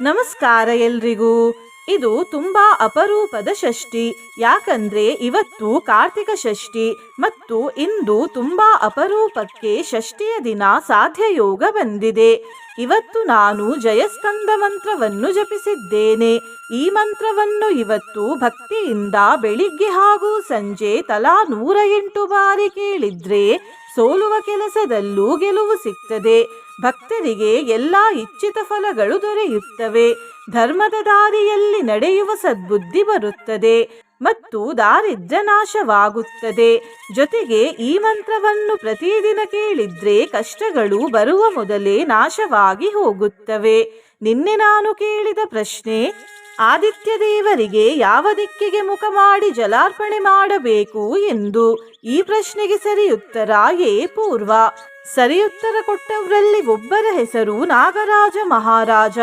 ನಮಸ್ಕಾರ ಎಲ್ರಿಗೂ. ಇದು ತುಂಬಾ ಅಪರೂಪದ ಷಷ್ಠಿ. ಯಾಕಂದ್ರೆ ಇವತ್ತು ಕಾರ್ತಿಕ ಷಷ್ಠಿ ಮತ್ತು ಇಂದು ತುಂಬಾ ಅಪರೂಪಕ್ಕೆ ಷಷ್ಠಿಯ ದಿನ ಸಾಧ್ಯ ಯೋಗ ಬಂದಿದೆ. ಇವತ್ತು ನಾನು ಜಯಸ್ಕಂದ ಮಂತ್ರವನ್ನು ಜಪಿಸಿದ್ದೇನೆ. ಈ ಮಂತ್ರವನ್ನು ಇವತ್ತು ಭಕ್ತಿಯಿಂದ ಬೆಳಿಗ್ಗೆ ಹಾಗೂ ಸಂಜೆ ತಲಾ ನೂರ ಎಂಟು ಬಾರಿ ಕೇಳಿದ್ರೆ ಸೋಲುವ ಕೆಲಸದಲ್ಲೂ ಗೆಲುವು ಸಿಗ್ತದೆ. ಭಕ್ತರಿಗೆ ಎಲ್ಲ ಇಚ್ಛಿತ ಫಲಗಳು ದೊರೆಯುತ್ತವೆ. ಧರ್ಮದ ದಾರಿಯಲ್ಲಿ ನಡೆಯುವ ಸದ್ಬುದ್ಧಿ ಬರುತ್ತದೆ ಮತ್ತು ದಾರಿದ್ರ್ಯ ನಾಶವಾಗುತ್ತದೆ. ಜೊತೆಗೆ ಈ ಮಂತ್ರವನ್ನು ಪ್ರತಿದಿನ ಕೇಳಿದ್ರೆ ಕಷ್ಟಗಳು ಬರುವ ಮೊದಲೇ ನಾಶವಾಗಿ ಹೋಗುತ್ತವೆ. ನಿನ್ನೆ ನಾನು ಕೇಳಿದ ಪ್ರಶ್ನೆ, ಆದಿತ್ಯ ದೇವರಿಗೆ ಯಾವ ದಿಕ್ಕಿಗೆ ಮುಖ ಮಾಡಿ ಜಲಾರ್ಪಣೆ ಮಾಡಬೇಕು ಎಂದು? ಈ ಪ್ರಶ್ನೆಗೆ ಸರಿಯುತ್ತರ? ಎ ಪೂರ್ವ. ಸರಿಯುತ್ತರ ಕೊಟ್ಟವರಲ್ಲಿ ಒಬ್ಬರ ಹೆಸರು ನಾಗರಾಜ ಮಹಾರಾಜ.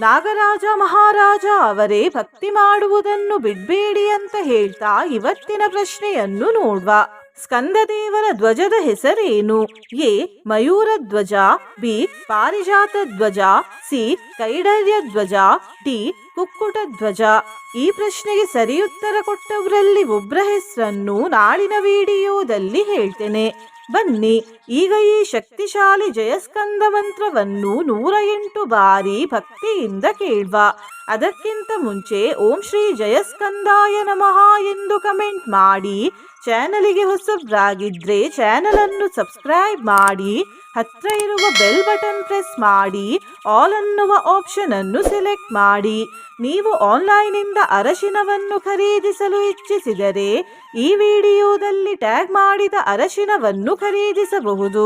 ನಾಗರಾಜ ಮಹಾರಾಜ ಅವರೇ ಭಕ್ತಿ ಮಾಡುವುದನ್ನು ಬಿಡ್ಬೇಡಿ ಅಂತ ಹೇಳ್ತಾ ಇವತ್ತಿನ ಪ್ರಶ್ನೆಯನ್ನು ನೋಡ್ವ. ಸ್ಕಂದದೇವರ ಧ್ವಜದ ಹೆಸರೇನು? ಎ. ಮಯೂರ ಧ್ವಜ, ಬಿ. ಪಾರಿಜಾತ ಧ್ವಜ, ಸಿ. ಕೈಡರ್ಯ ಧ್ವಜ, ಡಿ. ಕುಕ್ಕುಟ ಧ್ವಜ. ಈ ಪ್ರಶ್ನೆಗೆ ಸರಿಯುತ್ತರ ಕೊಟ್ಟವರಲ್ಲಿ ಒಬ್ಬರ ಹೆಸರನ್ನು ನಾಳಿನ ವಿಡಿಯೋದಲ್ಲಿ ಹೇಳ್ತೇನೆ. ಬನ್ನಿ, ಈಗ ಈ ಶಕ್ತಿಶಾಲಿ ಜಯಸ್ಕಂದ ಮಂತ್ರವನ್ನು ನೂರ ಎಂಟು ಬಾರಿ ಭಕ್ತಿಯಿಂದ ಕೇಳುವ. ಅದಕ್ಕಿಂತ ಮುಂಚೆ ಓಂ ಶ್ರೀ ಜಯಸ್ಕಂದಾಯ ನಮಃ ಎಂದು ಕಮೆಂಟ್ ಮಾಡಿ. ಚಾನಲಿಗೆ ಹೊಸಬ್ರಾಗಿದ್ರೆ ಚಾನಲ್ ಅನ್ನು ಸಬ್ಸ್ಕ್ರೈಬ್ ಮಾಡಿ ಹತ್ರ ಇರುವ ಬೆಲ್ ಬಟನ್ ಪ್ರೆಸ್ ಮಾಡಿ ಆಲ್ ಅನ್ನುವ ಆಪ್ಷನ್ ಅನ್ನು ಸೆಲೆಕ್ಟ್ ಮಾಡಿ ನೀವು ಆನ್ಲೈನ್ನಿಂದ ಅರಶಿನವನ್ನು ಖರೀದಿಸಲು ಇಚ್ಛಿಸಿದರೆ ಈ ವಿಡಿಯೋದಲ್ಲಿ ಟ್ಯಾಗ್ ಮಾಡಿದ ಅರಶಿನವನ್ನು ಖರೀದಿಸಬಹುದು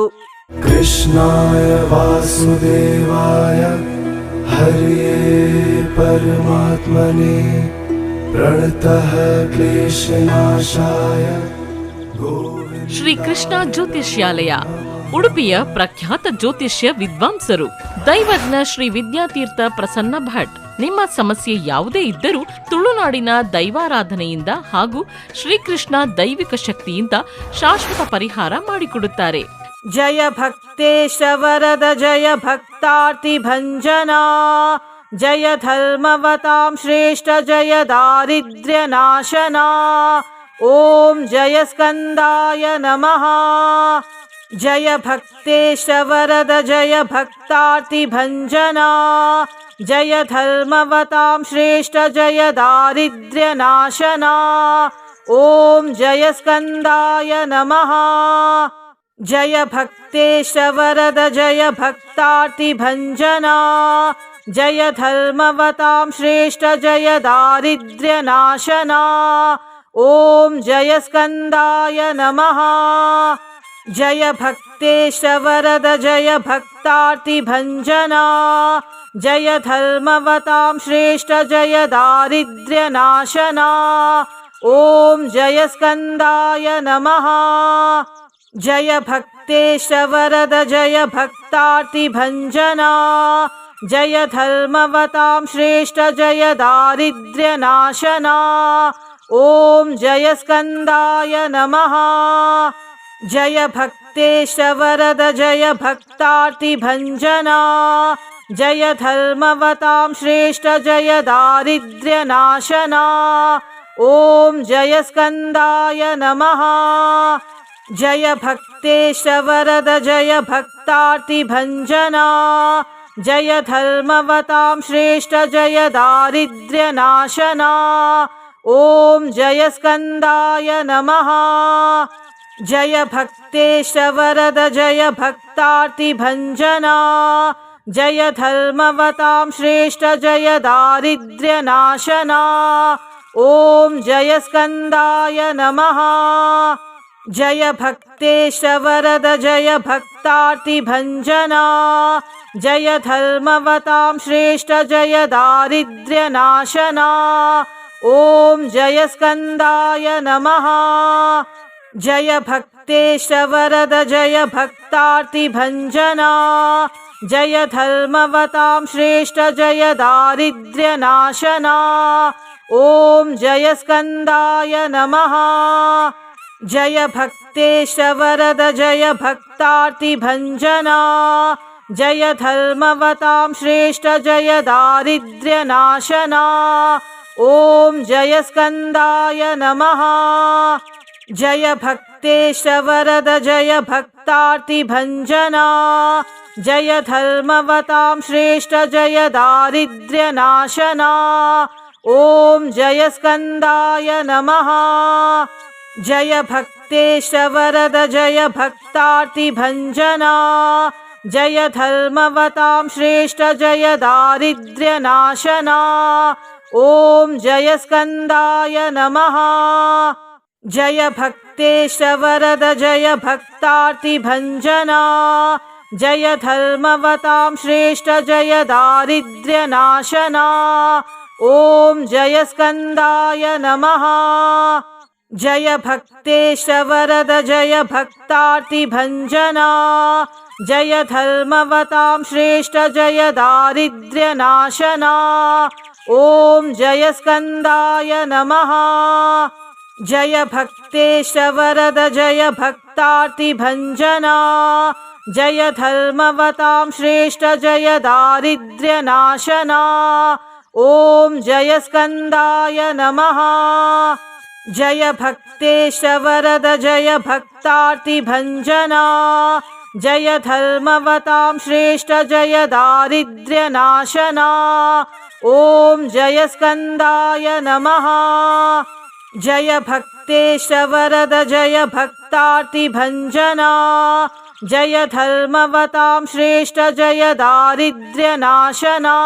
कृष्णाय वासुदेवाय हर्ये परमात्मने प्रणतः क्लेशनाशाय गोविन्द ಶ್ರೀ ಕೃಷ್ಣ ಜ್ಯೋತಿಷ್ಯಾಲಯ, ಉಡುಪಿಯ ಪ್ರಖ್ಯಾತ ಜ್ಯೋತಿಷ್ಯ ವಿದ್ವಾಂಸರು. ದೈವಜ್ಞ ಶ್ರೀ ವಿದ್ಯಾತೀರ್ಥ ಪ್ರಸನ್ನ ಭಟ್. ನಿಮ್ಮ ಸಮಸ್ಯೆ ಯಾವುದೇ ಇದ್ದರೂ ತುಳುನಾಡಿನ ದೈವಾರಾಧನೆಯಿಂದ ಹಾಗೂ ಶ್ರೀಕೃಷ್ಣ ದೈವಿಕ ಶಕ್ತಿಯಿಂದ ಶಾಶ್ವತ ಪರಿಹಾರ ಮಾಡಿಕೊಡುತ್ತಾರೆ. ಜಯ ಭಕ್ತೇಶ ವರದ ಜಯ ಭಕ್ತಾರ್ತಿ ಭಂಜನಾ. ಜಯ ಧರ್ಮವತಾಂ ಶ್ರೇಷ್ಠ ಜಯ ದಾರಿದ್ರ್ಯ ನಾಶನಾ. ॐ जयस्कन्दाय नमः। जय भक्तेश वरद जय भक्तार्तिभञ्जना जय धर्मवतां श्रेष्ठ जय दारिद्र्यनाशना। ॐ जयस्कन्दाय नमः। जय भक्तेश वरद जय भक्तार्तिभञ्जना जय धर्मवतां श्रेष्ठ जय दारिद्र्यनाशना। ॐ जयस्कन्दाय नमः। जय भक्तेश्वरद जय भक्तार्तिभञ्जना। जय धर्मवतां श्रेष्ठ जय दारिद्र्यनाशना। ॐ जयस्कन्दाय नमः। जय भक्तेश्वरद जय भक्तार्तिभञ्जना। जय धर्मवतां श्रेष्ठ जय दारिद्र्यनाशना। ॐ जय स्कन्दाय नमः। जय भक्तेश वरद जय भक्तार्तिभञ्जना जय धर्मवतां श्रेष्ठ जय दारिद्र्यनाशना। ॐ जय स्कन्दाय नमः। जय भक्तेश वरद जय भक्तार्तिभञ्जना जय धर्मवतां श्रेष्ठ जय दारिद्र्यनाशना ॐ जय स्कन्दाय नमः। जय भक्तेश वरद जय भक्तार्तिभञ्जना जय धर्मवतां श्रेष्ठ, जय दारिद्र्यनाशना। जय स्कन्दाय नमः। जय भक्तेश वरद जय भक्तार्तिभञ्जना जय धर्मवतां श्रेष्ठ, जय दारिद्र्यनाशना। ॐ जय स्कन्दाय नमः। जय भक्तेश वरद जय भक्तार्तिभञ्जना। जय धर्मवतां श्रेष्ठ जय दारिद्र्यनाशना। ॐ जय स्कन्दाय नमः। जय भक्तेश वरद जय भक्तार्तिभञ्जना। जय धर्मवतां श्रेष्ठ जय दारिद्र्यनाशना ॐ जय स्कन्दाय नमः। जय भक्तेश वरद जय भक्तार्तिभञ्जना जय धर्मवतां श्रेष्ठ जय दारिद्र्यनाशना। ॐ जय स्कन्दाय नमः। जय भक्तेश वरद जय भक्तार्तिभञ्जना जय धर्मवतां श्रेष्ठ जय दारिद्र्यनाशना ॐ जय स्कन्दाय नमः। जय भक्तेश वरद जय भक्तार्तिभञ्जना। जय धर्मवतां श्रेष्ठ जय दारिद्र्यनाशना। ॐ जय स्कन्दाय नमः। जय भक्तेश वरद जय भक्तार्तिभञ्जना। जय धर्मवतां श्रेष्ठ जय दारिद्र्यनाशना ॐ जय स्कन्दाय नमः। जय भक्तेश वरद जय भक्तार्तिभञ्जना जय धर्मवतां श्रेष्ठ, जय दारिद्र्यनाशना। ॐ जय स्कन्दाय नमः। जय भक्तेश वरद जय भक्तार्तिभञ्जना जय धर्मवतां श्रेष्ठ, जय दारिद्र्यनाशना। ॐ जय स्कन्दाय नमः। जय भक्तेश वरद जय भक्तार्तिभञ्जना। जय धर्मवतां श्रेष्ठ जय दारिद्र्यनाशना।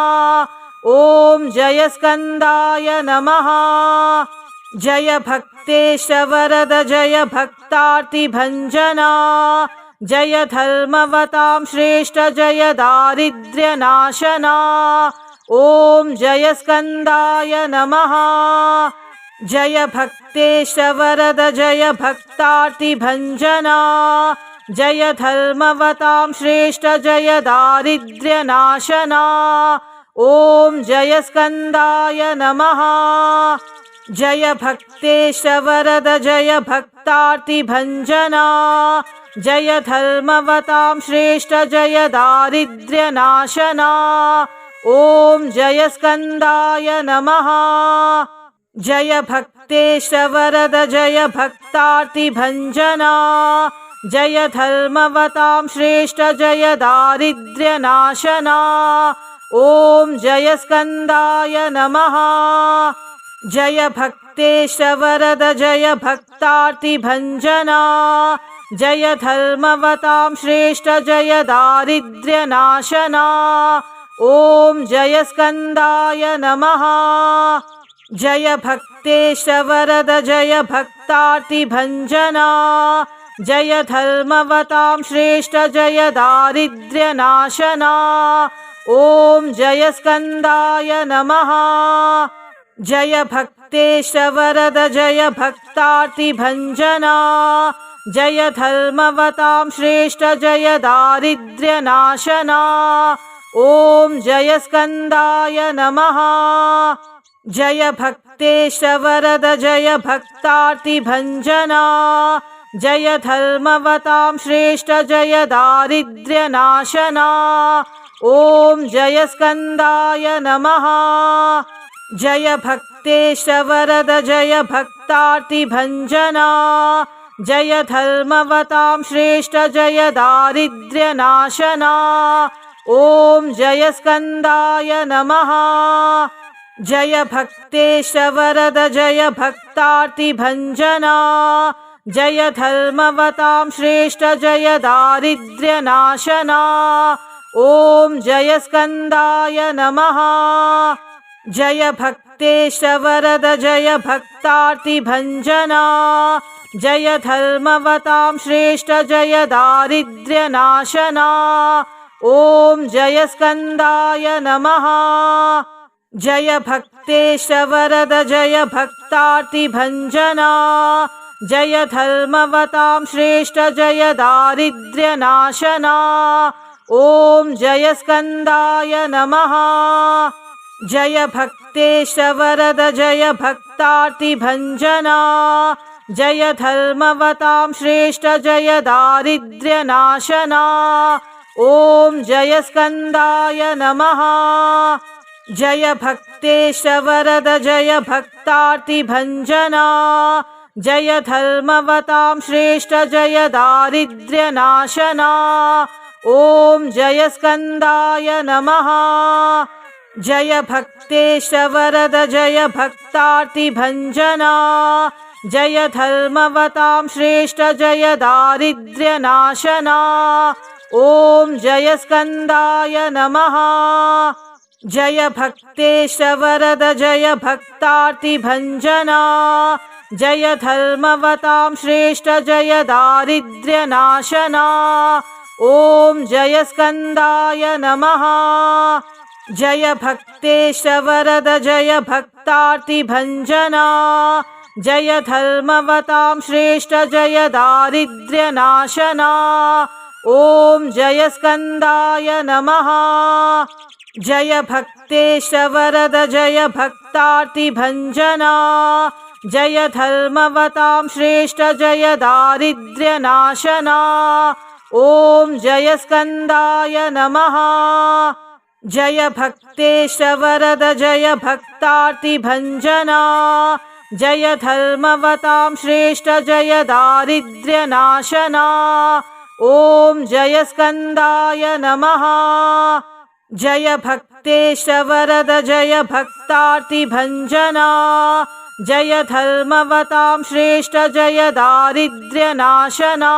ॐ जय स्कन्दाय नमः। जय भक्तेश वरद जय भक्तार्तिभञ्जना। जय धर्मवतां श्रेष्ठ जय दारिद्र्यनाशना ॐ जय स्कन्दाय नमः। जय भक्तेश वरद जय भक्तार्तिभञ्जना। जय धर्मवतां श्रेष्ठ, जय दारिद्र्यनाशना। ॐ जय स्कन्दाय नमः। जय भक्तेश वरद जय भक्तार्तिभञ्जना। जय धर्मवतां श्रेष्ठ, जय दारिद्र्यनाशना। ॐ जय स्कन्दाय नमः। जय भक्तेश वरद जय भक्तार्तिभञ्जना। जय धर्मवतां श्रेष्ठ जय दारिद्र्यनाशना। ॐ जय स्कन्दाय नमः। जय भक्तेश वरद जय भक्तार्तिभञ्जना। जय धर्मवतां श्रेष्ठ जय दारिद्र्यनाशना ॐ जय स्कन्दाय नमः। जय भक्तेश वरद जय भक्तार्तिभञ्जना। जय धर्मवतां श्रेष्ठ जय दारिद्र्यनाशना। ॐ जय स्कन्दाय नमः। जय भक्तेश वरद जय भक्तार्तिभञ्जना। जय धर्मवतां श्रेष्ठ जय दारिद्र्यनाशना ॐ जय स्कन्दाय नमः। जय भक्तेश वरद जय भक्तार्तिभञ्जना। जय धर्मवतां श्रेष्ठ जय दारिद्र्यनाशना। ॐ जय स्कन्दाय नमः। जय भक्तेश वरद जय भक्तार्तिभञ्जना। जय धर्मवतां श्रेष्ठ जय दारिद्र्यनाशना ॐ जय स्कन्दाय नमः। जय भक्तेश वरद जय भक्तार्तिभञ्जना। जय धर्मवतां श्रेष्ठ जय दारिद्र्यनाशना। ॐ जय स्कन्दाय नमः। जय भक्तेश वरद जय भक्तार्तिभञ्जना। जय धर्मवतां श्रेष्ठ जय दारिद्र्यनाशना ॐ जय स्कन्दाय नमः। जय भक्तेश वरद जय भक्तार्तिभञ्जना। जय धर्मवतां श्रेष्ठ जय दारिद्र्यनाशना। ॐ जय स्कन्दाय नमः। जय भक्तेश वरद जय भक्तार्तिभञ्जना। जय धर्मवतां श्रेष्ठ जय दारिद्र्यनाशना ॐ जय स्कन्दाय नमः। जय भक्तेश वरद जय भक्तार्तिभञ्जना। जय धर्मवतां श्रेष्ठ जय दारिद्र्यनाशना। ॐ जय स्कन्दाय नमः। जय भक्तेश वरद जय भक्तार्तिभञ्जना। जय धर्मवतां श्रेष्ठ जय दारिद्र्यनाशना ॐ जय स्कन्दाय नमः। जय भक्तेश वरद जय भक्तार्तिभञ्जना। जय धर्मवतां श्रेष्ठ जय दारिद्र्यनाशना। ॐ जय स्कन्दाय नमः। जय भक्तेश वरद जय भक्तार्तिभञ्जना। जय धर्मवतां श्रेष्ठ जय दारिद्र्यनाशना ॐ जय स्कन्दाय नमः। जय भक्तेश वरद जय भक्तार्तिभञ्जना। जय धर्मवतां श्रेष्ठ जय दारिद्र्यनाशना। ॐ जय स्कन्दाय नमः। जय भक्तेश वरद जय भक्तार्तिभञ्जना। जय धर्मवतां श्रेष्ठ जय दारिद्र्यनाशना ॐ जय स्कन्दाय नमः। जय भक्तेश वरद जय भक्तार्तिभञ्जना जय धर्मवतां श्रेष्ठ, जय दारिद्र्यनाशना।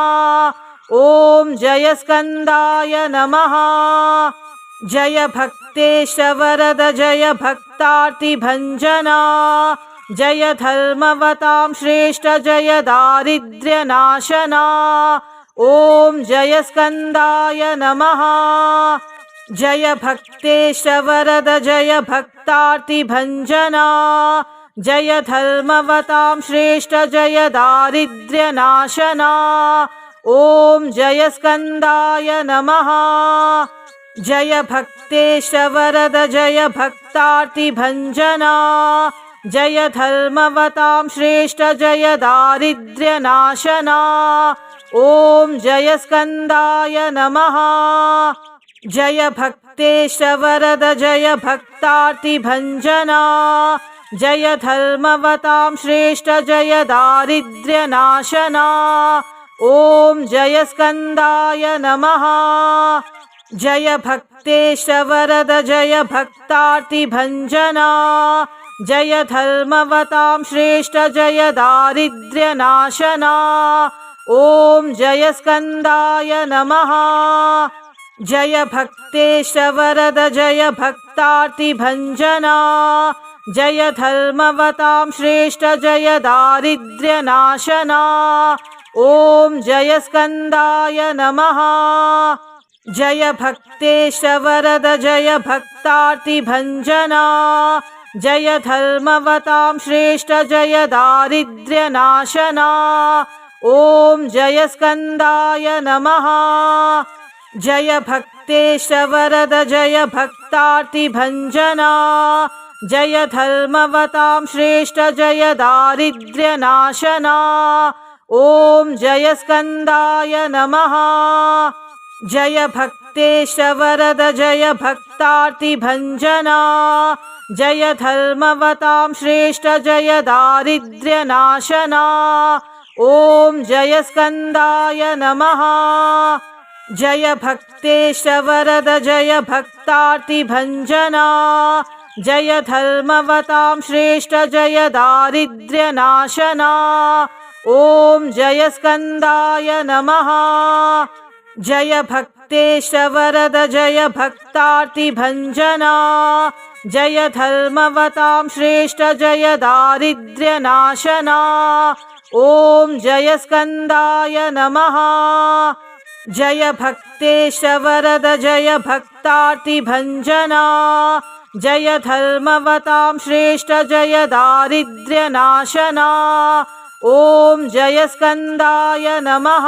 ॐ जय स्कन्दाय नमः। जय भक्तेश वरद जय भक्तार्तिभञ्जना जय धर्मवतां श्रेष्ठ, जय दारिद्र्यनाशना। ॐ जय स्कन्दाय नमः। जय भक्तेश वरद जय भक्तार्तिभञ्जना जय धर्मवतां श्रेष्ठ जय दारिद्र्यनाशना। ॐ जय स्कन्दाय नमः। जय भक्तेश वरद जय भक्तार्तिभञ्जना जय धर्मवतां श्रेष्ठ जय दारिद्र्यनाशना ॐ जय स्कन्दाय नमः। जय भक्तेश वरद जय भक्तार्तिभञ्जना। जय धर्मवतां श्रेष्ठ जय दारिद्र्यनाशना। ॐ जय स्कन्दाय नमः। जय भक्तेश वरद जय भक्तार्तिभञ्जना। जय धर्मवतां श्रेष्ठ जय दारिद्र्यनाशना ॐ जय स्कन्दाय नमः। जय भक्तेश वरद जय भक्तार्तिभञ्जना। जय धर्मवतां श्रेष्ठ जय दारिद्र्यनाशना। ॐ जय स्कन्दाय नमः। जय भक्तेश वरद जय भक्तार्तिभञ्जना। जय धर्मवतां श्रेष्ठ जय दारिद्र्यनाशना ॐ जय स्कन्दाय नमः। जय भक् भक्तेशवरद जय भक्तार्तिभञ्जना। जय धर्मवतां श्रेष्ठ जय दारिद्र्यनाशना। ॐ जय स्कन्दाय नमः। जय भक्तेशवरद जय भक्तार्तिभञ्जना। जय धर्मवतां श्रेष्ठ जय दारिद्र्यनाशना ॐ जय स्कन्दाय नमः। जय भक्तेशवरद जय भक्तार्तिभञ्जना। जय धर्मवतां श्रेष्ठ जय दारिद्र्यनाशना। ॐ जय स्कन्दाय नमः। जय भक्तेशवरद जय भक्तार्तिभञ्जना। जय धर्मवतां श्रेष्ठ जय दारिद्र्यनाशना ॐ जय स्कन्दाय नमः। जय भक्तेशवरद जय भक्तार्तिभञ्जना। जय धर्मवतां श्रेष्ठ जय दारिद्र्यनाशना। ॐ जय स्कन्दाय नमः।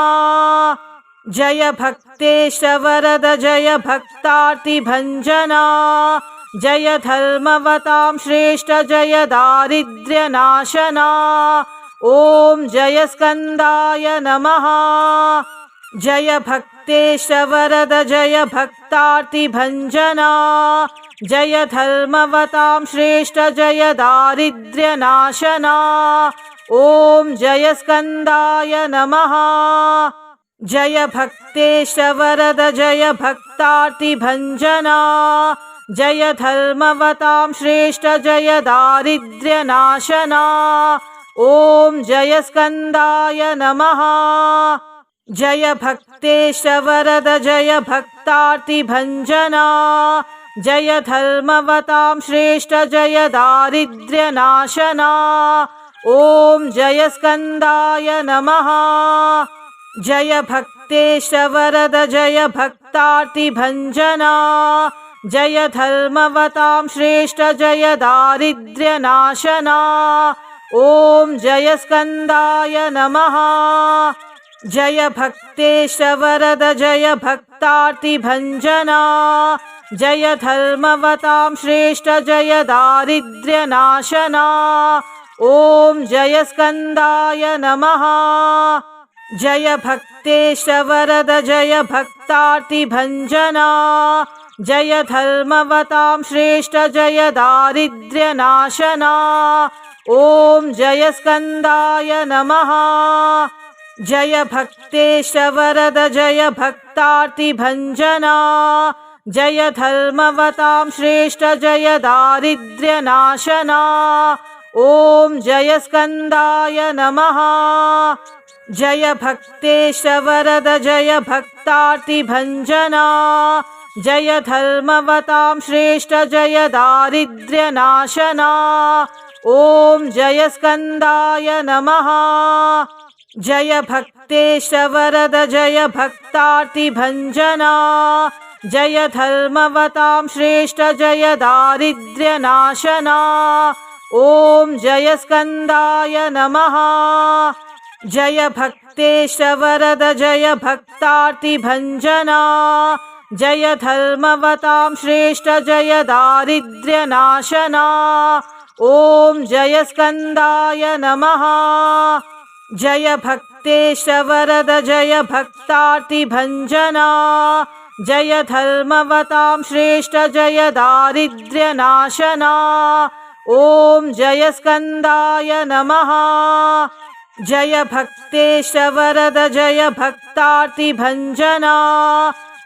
जय भक्तेशवरद जय भक्तार्तिभञ्जना। जय धर्मवतां श्रेष्ठ जय दारिद्र्यनाशना ॐ जय स्कन्दाय नमः। जय भक्तेशवरद जय भक्तार्तिभञ्जना। जय धर्मवतां श्रेष्ठ जय दारिद्र्यनाशना। ॐ जय स्कन्दाय नमः। जय भक्तेशवरद जय भक्तार्तिभञ्जना। जय धर्मवतां श्रेष्ठ जय दारिद्र्यनाशना ॐ जय स्कन्दाय नमः। जय भक्तेशवरद जय भक्तार्तिभञ्जना जय धर्मवतां श्रेष्ठ जय दारिद्र्यनाशना। ॐ जय स्कन्दाय नमः। जय भक्तेशवरद जय भक्तार्तिभञ्जना जय धर्मवतां श्रेष्ठ जय दारिद्र्यनाशना ॐ जय स्कन्दाय नमः। जय भक्तेशवरद जय भक्तार्तिभञ्जना। जय धर्मवतां श्रेष्ठ जय दारिद्र्यनाशना। ॐ जय स्कन्दाय नमः। जय भक्तेशवरद जय भक्तार्तिभञ्जना। जय धर्मवतां श्रेष्ठ जय दारिद्र्यनाशना ॐ जय स्कन्दाय नमः। जय भक्तेशवरद जय भक्तार्तिभञ्जना। जय धर्मवतां श्रेष्ठ जय दारिद्र्यनाशना। ॐ जय स्कन्दाय नमः। जय भक्तेशवरद जय भक्तार्तिभञ्जना। जय धर्मवतां श्रेष्ठ जय दारिद्र्यनाशना ॐ जय स्कन्दाय नमः। जय भक्तेशवरद जय भक्तार्तिभञ्जना। जय धर्मवतां श्रेष्ठ जय दारिद्र्यनाशना। ॐ जय स्कन्दाय नमः। जय भक्तेशवरद जय भक्तार्तिभञ्जना। जय धर्मवतां श्रेष्ठ जय दारिद्र्यनाशना ॐ जय स्कन्दाय नमः। जय भक्तेशवरद जय भक्तार्तिभञ्जना जय धर्मवतां श्रेष्ठ जय दारिद्र्यनाशना। ॐ जय स्कन्दाय नमः। जय भक्तेशवरद जय भक्तार्तिभञ्जना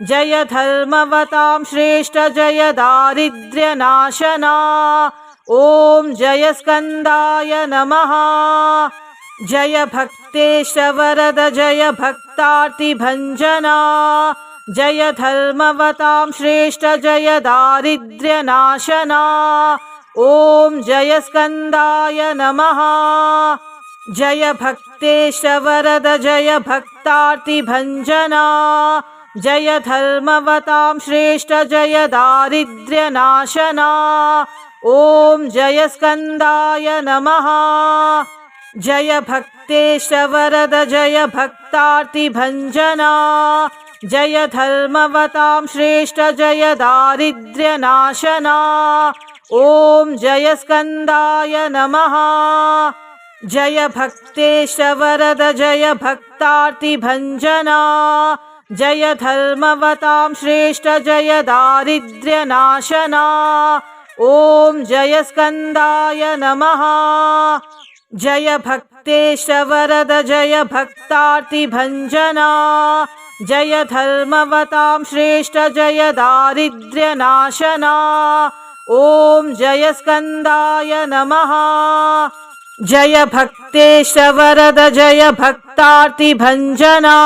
जय धर्मवतां श्रेष्ठ जय दारिद्र्यनाशना ॐ जय स्कन्दाय नमः। जय भक्तेशवरद जय भक्तार्तिभञ्जना। जय धर्मवतां श्रेष्ठ जय दारिद्र्यनाशना। ॐ जय स्कन्दाय नमः। जय भक्तेशवरद जय भक्तार्तिभञ्जना। जय धर्मवतां श्रेष्ठ जय दारिद्र्यनाशना ॐ जय स्कन्दाय नमः। जय भक्तेशवरद जय भक्तार्तिभञ्जना। जय धर्मवतां श्रेष्ठ जय दारिद्र्यनाशना। ॐ जय स्कन्दाय नमः। जय भक्तेश वरद जय भक्तार्तिभञ्जना। जय धर्मवतां श्रेष्ठ जय दारिद्र्यनाशना ॐ जय स्कन्दाय नमः। जय भक्तेश वरद जय भक्तार्तिभञ्जना जय धर्मवतां श्रेष्ठ, जय दारिद्र्यनाशना। जय स्कन्दाय नमः। जय भक्तेश वरद जय भक्तार्तिभञ्जना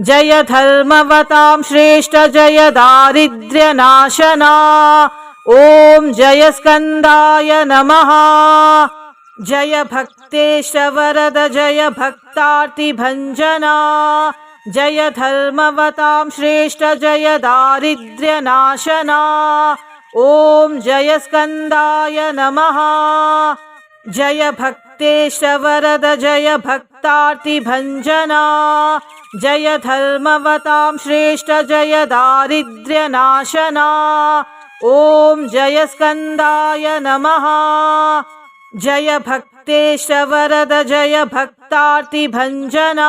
जय धर्मवतां श्रेष्ठ, जय दारिद्र्यनाशना। ॐ जय स्कन्दाय नमः। जय भक्तेश वरद जय भक्तार्तिभञ्जना। जय धर्मवतां श्रेष्ठ जय दारिद्र्यनाशना। ॐ जय स्कन्दाय नमः। जय भक्तेश वरद जय भक्तार्तिभञ्जना। जय धर्मवतां श्रेष्ठ जय दारिद्र्यनाशना ॐ जय स्कन्दाय नमः। जय भक्तेश वरद जय भक्तार्तिभञ्जना।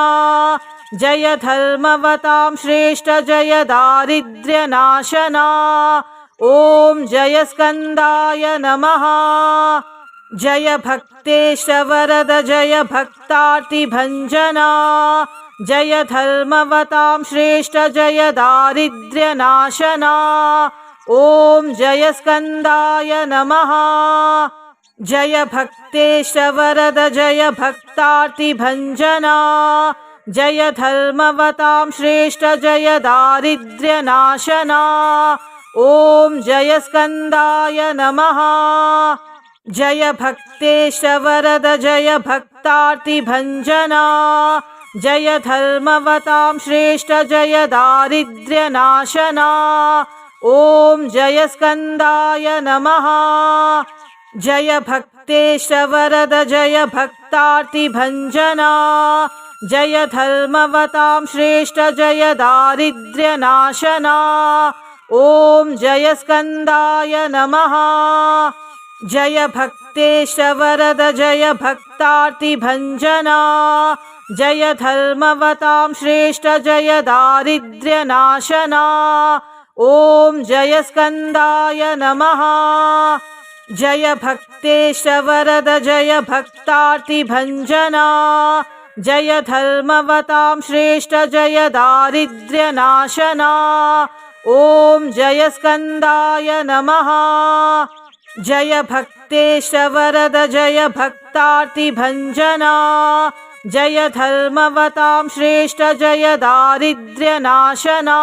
जय धर्मवतां श्रेष्ठ जय दारिद्र्यनाशना। ॐ जय स्कन्दाय नमः। जय भक्तेश वरद जय भक्तार्तिभञ्जना। जय धर्मवतां श्रेष्ठ जय दारिद्र्यनाशना ॐ जय स्कन्दाय नमः। जय भक्तेश वरद जय भक्तार्तिभञ्जना। जय धर्मवतां श्रेष्ठ जय दारिद्र्यनाशना। ॐ जय स्कन्दाय नमः। जय भक्तेश वरद जय भक्तार्तिभञ्जना। जय धर्मवतां श्रेष्ठ जय दारिद्र्यनाशना ॐ जय स्कन्दाय नमः। जय भक्तेश वरद जय भक्तार्तिभञ्जना जय धर्मवतां श्रेष्ठ जय दारिद्र्यनाशना। ॐ जय स्कन्दाय नमः। जय भक्तेश वरद जय भक्तार्तिभञ्जना जय धर्मवतां श्रेष्ठ जय दारिद्र्यनाशना ॐ जय स्कन्दाय नमः। जय भक्तेश वरद जय भक्तार्तिभञ्जना। जय धर्मवतां श्रेष्ठ जय दारिद्र्यनाशना। ॐ जय स्कन्दाय नमः। जय भक्तेश वरद जय भक्तार्तिभञ्जना। जय धर्मवतां श्रेष्ठ जय दारिद्र्यनाशना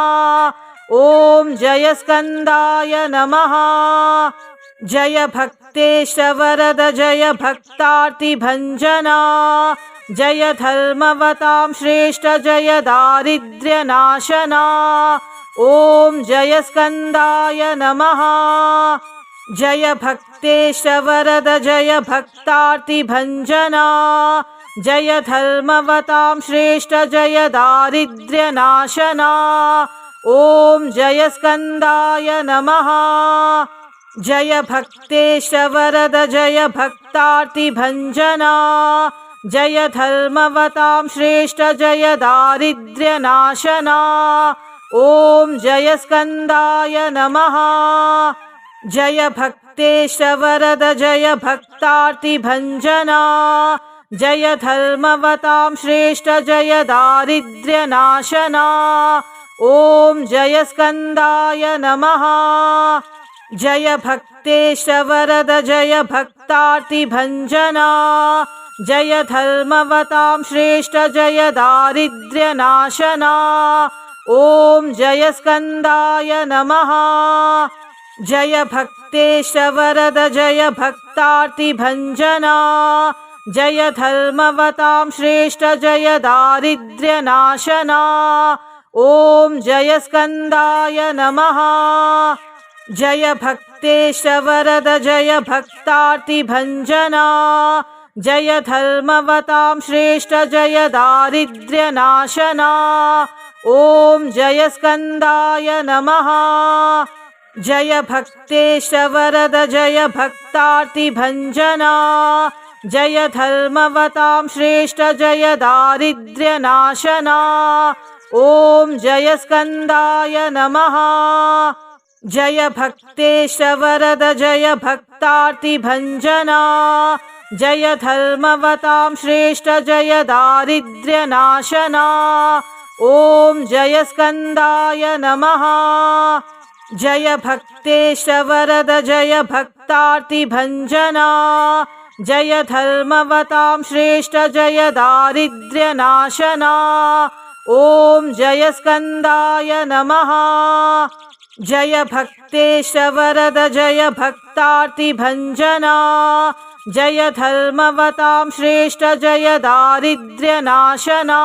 ॐ जय स्कन्दाय नमः। जय भक्तेश वरद जय भक्तार्तिभञ्जना जय धर्मवतां श्रेष्ठ, जय दारिद्र्यनाशना। ॐ जय स्कन्दाय नमः। जय भक्तेश वरद जय भक्तार्तिभञ्जना जय धर्मवतां श्रेष्ठ, जय दारिद्र्यनाशना। ॐ जय स्कन्दाय नमः। जय भक्तेश वरद जय भक्तार्तिभञ्जना। जय धर्मवतां श्रेष्ठ जय दारिद्र्यनाशना। ॐ जय स्कन्दाय नमः। जय भक्तेश वरद जय भक्तार्तिभञ्जना। जय धर्मवतां श्रेष्ठ जय दारिद्र्यनाशना ॐ जय स्कन्दाय नमः। जय भक्तेश वरद जय भक्तार्तिभञ्जना। जय धर्मवतां श्रेष्ठ जय दारिद्र्यनाशना। ॐ जय स्कन्दाय नमः। जय भक्तेश वरद जय भक्तार्तिभञ्जना। जय धर्मवतां श्रेष्ठ जय दारिद्र्यनाशना ॐ जय स्कन्दाय नमः। जय भक्तेश वरद जय भक्तार्तिभञ्जना। जय धर्मवतां श्रेष्ठ जय दारिद्र्यनाशना। ॐ जय स्कन्दाय नमः। जय भक्तेश वरद जय भक्तार्तिभञ्जना। जय धर्मवतां श्रेष्ठ जय दारिद्र्यनाशना ॐ जय स्कन्दाय नमः। जय भक्तेश वरद जय भक्तार्तिभञ्जना। जय धर्मवतां श्रेष्ठ जय दारिद्र्यनाशना। ॐ जय स्कन्दाय नमः। जय भक्तेश वरद जय भक्तार्तिभञ्जना। जय धर्मवतां श्रेष्ठ जय दारिद्र्यनाशना ॐ जय स्कन्दाय नमः। जय भक्तेश वरद जय भक्तार्तिभञ्जना। जय धर्मवतां श्रेष्ठ जय दारिद्र्यनाशना।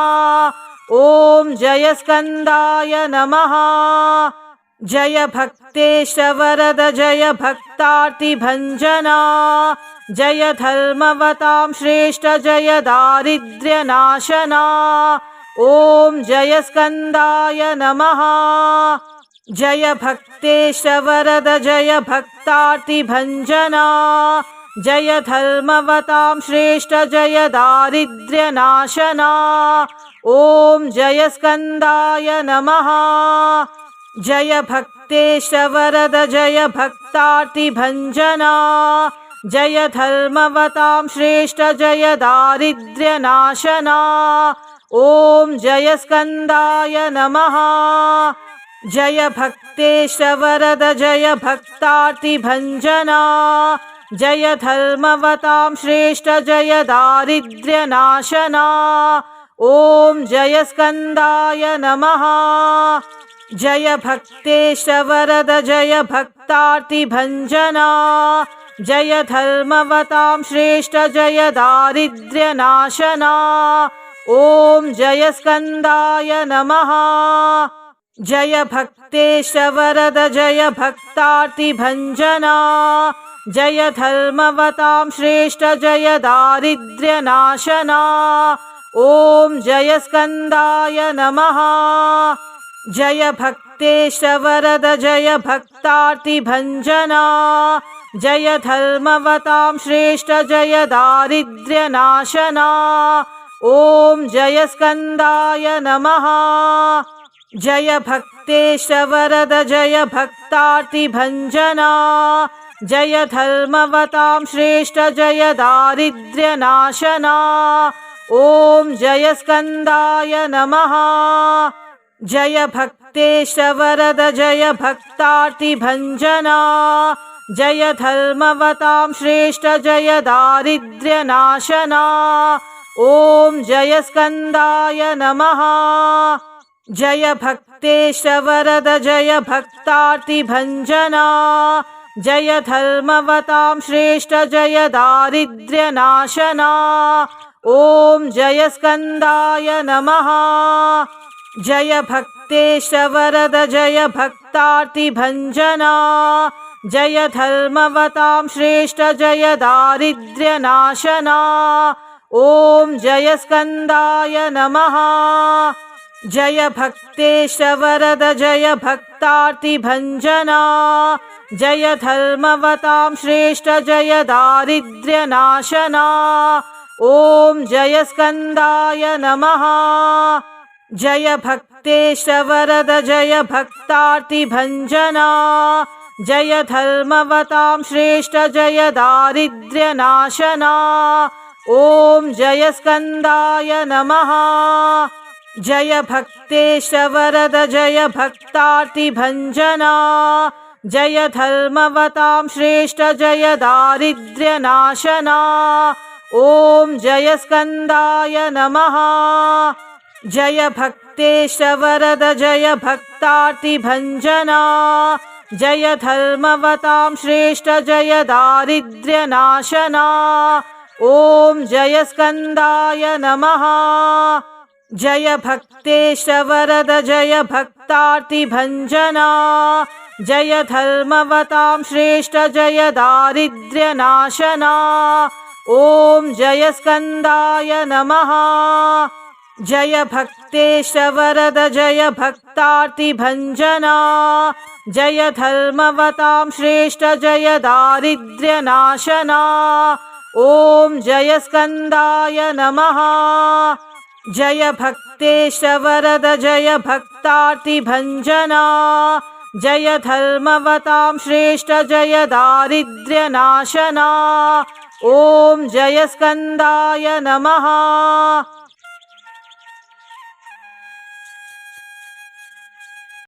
ॐ जय स्कन्दाय नमः। जय भक्तेश वरद जय भक्तार्तिभञ्जना। जय धर्मवतां श्रेष्ठ जय दारिद्र्यनाशना ॐ जय स्कन्दाय नमः। जय भक्तेश वरद जय भक्तार्तिभञ्जना। जय धर्मवतां श्रेष्ठ जय दारिद्र्यनाशना। ॐ जय स्कन्दाय नमः। जय भक्तेश वरद जय भक्तार्तिभञ्जना। जय धर्मवतां श्रेष्ठ जय दारिद्र्यनाशना ॐ जय स्कन्दाय नमः। जय भक्तेश वरद जय भक्तार्तिभञ्जना। जय धर्मवतां श्रेष्ठ जय दारिद्र्यनाशना। ॐ जय स्कन्दाय नमः। जय भक्तेश वरद जय भक्तार्तिभञ्जना। जय धर्मवतां श्रेष्ठ जय दारिद्र्यनाशना ॐ जय स्कन्दाय नमः। जय भक्तेश वरद जय भक्तार्तिभञ्जना। जय धर्मवतां श्रेष्ठ जय दारिद्र्यनाशना। ॐ जय स्कन्दाय नमः। जय भक्तेश वरद जय भक्तार्तिभञ्जना। जय धर्मवतां श्रेष्ठ जय दारिद्र्यनाशना ॐ जय स्कन्दाय नमः। जय भक्तेश वरद जय भक्तार्तिभञ्जना। जय धर्मवतां श्रेष्ठ जय दारिद्र्यनाशना। ॐ जय स्कन्दाय नमः। जय भक्तेश वरद जय भक्तार्तिभञ्जना। जय धर्मवतां श्रेष्ठ जय दारिद्र्यनाशना ॐ जय स्कन्दाय नमः। जय भक्तेश वरद जय भक्तार्तिभञ्जना। जय धर्मवतां श्रेष्ठ जय दारिद्र्यनाशना। ॐ जय स्कन्दाय नमः। जय भक्तेश वरद जय भक्तार्तिभञ्जना। जय धर्मवतां श्रेष्ठ जय दारिद्र्यनाशना ॐ जय स्कन्दाय नमः। जय भक्तेश वरद जय भक्तार्तिभञ्जना जय धर्मवतां श्रेष्ठ जय दारिद्र्यनाशना ॐ जय स्कन्दाय नमः। जय भक्तेश वरद जय भक्तार्तिभञ्जना जय धर्मवतां श्रेष्ठ जय दारिद्र्यनाशना ॐ जय स्कन्दाय नमः। जय भक्तेश वरद जय भक्तार्तिभञ्जना जय धर्मवतां श्रेष्ठ जय दारिद्र्यनाशना। ॐ जय स्कन्दाय नमः। जय भक्तेश वरद जय भक्तार्तिभञ्जना जय धर्मवतां श्रेष्ठ जय दारिद्र्यनाशना ॐ जय स्कन्दाय नमः। जय भक्तेश वरद जय भक्तार्तिभञ्जना। जय धर्मवतां श्रेष्ठ जय दारिद्र्यनाशना। ॐ जय स्कन्दाय नमः। जय भक्तेश वरद जय भक्तार्तिभञ्जना। जय धर्मवतां श्रेष्ठ जय दारिद्र्यनाशना ॐ जय भक्तेश वरद जय भक्तार्तिभञ्जना जय धर्मवतां श्रेष्ठ, जय दारिद्र्यनाशना। ॐ जय स्कंदाय नमः।